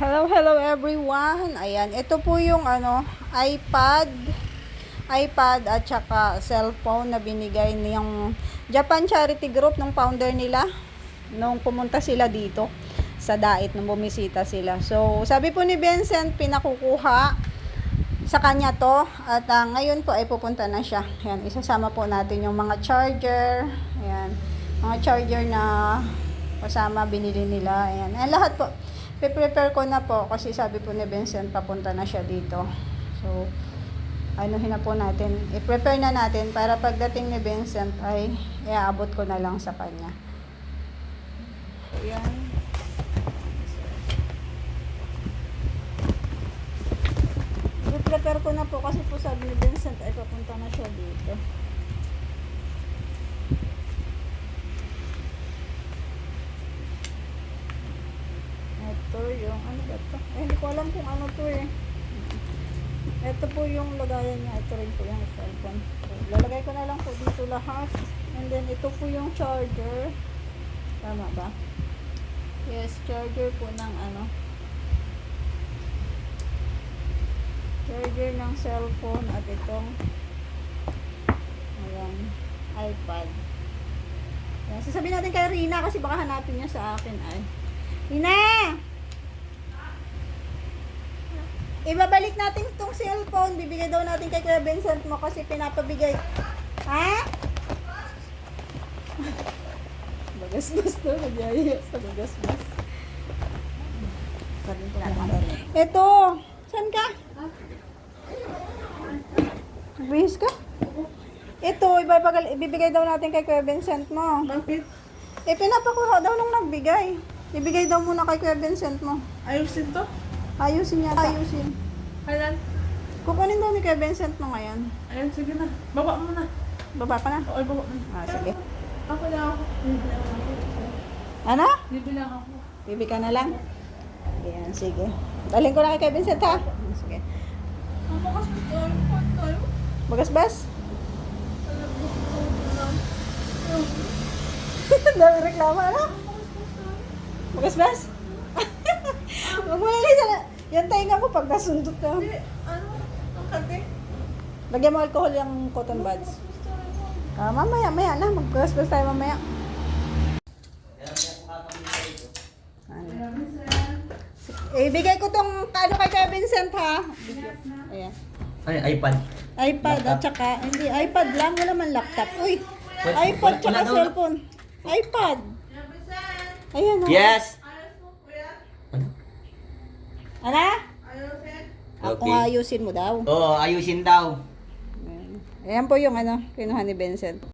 Hello, hello everyone. Ayan, ito po yung ano, iPad, iPad at saka cellphone na binigay niyang Japan Charity Group ng founder nila nung pumunta sila dito sa Dait nung bumisita sila. So, sabi po ni Vincent, pinakukuha sa kanya to at ah, ngayon po ay pupunta na siya. Ayan, isasama po natin yung mga charger. Ayan, mga charger na kasama binili nila. Ayan, Ayan lahat po. Pe-prepare ko na po kasi sabi po ni Vincent papunta na siya dito. So, anuhin na po natin. I-prepare na natin para pagdating ni Vincent ay iaabot ko na lang sa kanya. Ayan. I-prepare ko na po kasi po sabi ni Vincent ay papunta na siya dito. Ito yung ano ba to? Eh, hindi ko alam kung ano to eh. Ito po yung lagayan niya. Ito rin po yung cellphone. So, lalagay ko na lang po dito lahat. And then ito po yung charger. Tama ba? Yes, charger po ng ano. Charger ng cellphone at itong ayan, iPad. Ayan, sasabihin natin kay Rina kasi baka hanapin niya sa akin ay. Rina! Ibabalik natin itong cellphone. Bibigay daw natin kay Kuya Vincent mo kasi pinapabigay. Ha? Bagasbas to. Nagyaya sa bagasbas. Ito. Saan ka? Bihis ka? Ito, ibabagay, ibibigay daw natin kay Kuya Vincent mo. Bakit? Eh, pinapakuha daw nung nagbigay. Ibigay daw muna kay Kuya Vincent mo. Ayusin to? Ayusin niya. Ayusin. Kailan? Kukunin daw ni Kuya Vincent mo ngayon. Ayun, sige na. Baba mo na. Baba ka na. Oo, baba mo na. Ah, sige. Ako lang ako. Ano? Bibilang ako. Bibi ka na lang? Ayan, sige. Dalhin ko na kay Kuya Vincent ha. Sige. Bakas mo tayo. Tayo. Bagas-bas? Dami reklama, ano? Bagas-bas? Huwag mo na Lisa. Yan tayo mo pag nasundot ka. Hindi, ano? Ang kate. Lagyan mo alcohol yung cotton buds. Ah, mamaya, maya na. Mag-bagas-bas tayo mamaya. Ibigay ko tong ano kay Kuya Vincent ha. Ayan. Ano yung iPad? iPad at saka, hindi, iPad lang, wala man laptop. Uy, Wala- iPad wala- tsaka wala daw- cellphone. iPad. Ayan o. Yes! Ano? Ako Okay. ayusin mo daw. Oo, ayusin daw. Ayan po yung ano, kinuha ni Vincent.